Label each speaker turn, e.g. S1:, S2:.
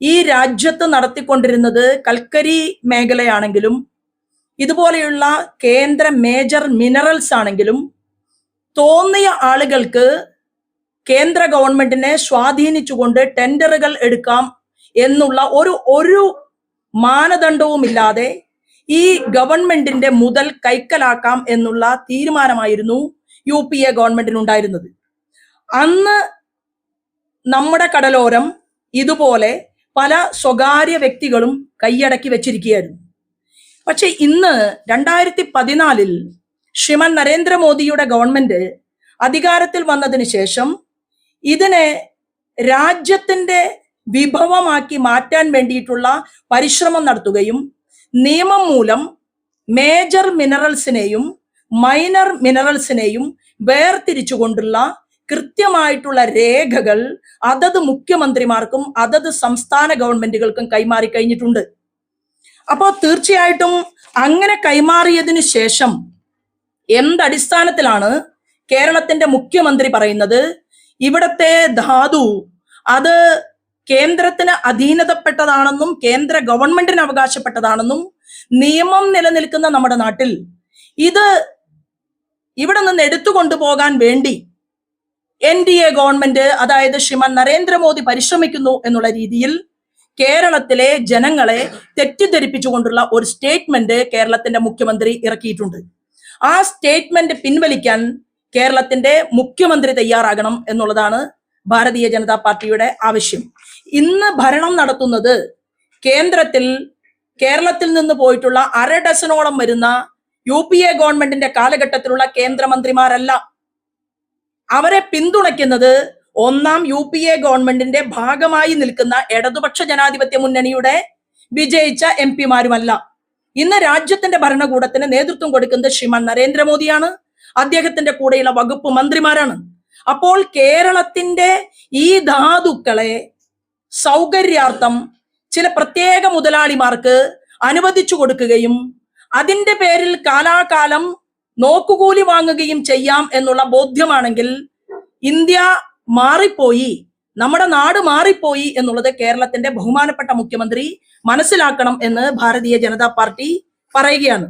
S1: ഈ രാജ്യത്ത് നടത്തിക്കൊണ്ടിരുന്നത് കൽക്കരി മേഖലയാണെങ്കിലും ഇതുപോലെയുള്ള കേന്ദ്ര മേജർ മിനറൽസ് ആണെങ്കിലും തോന്നിയ ആളുകൾക്ക് കേന്ദ്ര ഗവൺമെന്റിനെ സ്വാധീനിച്ചുകൊണ്ട് ടെൻഡറുകൾ എടുക്കാം എന്നുള്ള ഒരു ഒരു മാനദണ്ഡവുമില്ലാതെ ഈ ഗവൺമെന്റിന്റെ മുതൽ കൈക്കലാക്കാം എന്നുള്ള തീരുമാനമായിരുന്നു യു പി എ ഗവൺമെന്റിനുണ്ടായിരുന്നത്. അന്ന് നമ്മുടെ കടലോരം ഇതുപോലെ പല സ്വകാര്യ വ്യക്തികളും കൈയടക്കി വെച്ചിരിക്കുകയായിരുന്നു. പക്ഷെ ഇന്ന് രണ്ടായിരത്തി പതിനാലിൽ ശ്രീമാൻ നരേന്ദ്രമോദിയുടെ ഗവൺമെന്റ് അധികാരത്തിൽ വന്നതിന് ശേഷം ഇതിനെ രാജ്യത്തിന്റെ വിഭവമാക്കി മാറ്റാൻ വേണ്ടിയിട്ടുള്ള പരിശ്രമം നടത്തുകയും നിയമം മൂലം മേജർ മിനറൽസിനെയും മൈനർ മിനറൽസിനെയും വേർതിരിച്ചുകൊണ്ടുള്ള കൃത്യമായിട്ടുള്ള രേഖകൾ അതത് മുഖ്യമന്ത്രിമാർക്കും അതത് സംസ്ഥാന ഗവൺമെന്റുകൾക്കും കൈമാറി കഴിഞ്ഞിട്ടുണ്ട്. അപ്പോൾ തീർച്ചയായിട്ടും അങ്ങനെ കൈമാറിയതിന് ശേഷം എന്തടിസ്ഥാനത്തിലാണ് കേരളത്തിന്റെ മുഖ്യമന്ത്രി പറയുന്നത്? ഇവിടത്തെ ധാതു അത് കേന്ദ്രത്തിന് അധീനതപ്പെട്ടതാണെന്നും കേന്ദ്ര ഗവൺമെന്റിന് അവകാശപ്പെട്ടതാണെന്നും നിയമം നിലനിൽക്കുന്ന നമ്മുടെ നാട്ടിൽ ഇത് ഇവിടെ നിന്ന് എടുത്തു കൊണ്ടുപോകാൻ വേണ്ടി എൻ ഡി എ ഗവൺമെന്റ് അതായത് ശ്രീമാൻ നരേന്ദ്രമോദി പരിശ്രമിക്കുന്നു എന്നുള്ള രീതിയിൽ കേരളത്തിലെ ജനങ്ങളെ തെറ്റിദ്ധരിപ്പിച്ചുകൊണ്ടുള്ള ഒരു സ്റ്റേറ്റ്മെന്റ് കേരളത്തിന്റെ മുഖ്യമന്ത്രി ഇറക്കിയിട്ടുണ്ട്. ആ സ്റ്റേറ്റ്മെന്റ് പിൻവലിക്കാൻ കേരളത്തിന്റെ മുഖ്യമന്ത്രി തയ്യാറാകണം എന്നുള്ളതാണ് ഭാരതീയ ജനതാ പാർട്ടിയുടെ ആവശ്യം. ഇന്ന് ഭരണം നടത്തുന്നത് കേന്ദ്രത്തിൽ കേരളത്തിൽ നിന്ന് പോയിട്ടുള്ള അര ഡസനോളം വരുന്ന യു പി എ ഗവൺമെന്റിന്റെ കാലഘട്ടത്തിലുള്ള കേന്ദ്രമന്ത്രിമാരല്ല. അവരെ പിന്തുണയ്ക്കുന്നത് ഒന്നാം യു പി എ ഗവൺമെന്റിന്റെ ഭാഗമായി നിൽക്കുന്ന ഇടതുപക്ഷ ജനാധിപത്യ മുന്നണിയുടെ വിജയിച്ച എം പിമാരുമല്ല. ഇന്ന് രാജ്യത്തിന്റെ ഭരണകൂടത്തിന് നേതൃത്വം കൊടുക്കുന്നത് ശ്രീമാൻ നരേന്ദ്രമോദിയാണ്. അദ്ദേഹത്തിന്റെ കൂടെയുള്ള വകുപ്പ് മന്ത്രിമാരാണ്. അപ്പോൾ കേരളത്തിന്റെ ഈ ധാതുക്കളെ സൗകര്യാർത്ഥം ചില പ്രത്യേക മുതലാളിമാർക്ക് അനുവദിച്ചു കൊടുക്കുകയും അതിന്റെ പേരിൽ കാലാകാലം നോക്കുകൂലി വാങ്ങുകയും ചെയ്യാം എന്നുള്ള ബോധ്യമാണെങ്കിൽ ഇന്ത്യ മാറിപ്പോയി നമ്മുടെ നാട് മാറിപ്പോയി എന്നുള്ളത് കേരളത്തിന്റെ ബഹുമാനപ്പെട്ട മുഖ്യമന്ത്രി മനസ്സിലാക്കണം എന്ന് ഭാരതീയ ജനതാ പാർട്ടി പറയുകയാണ്.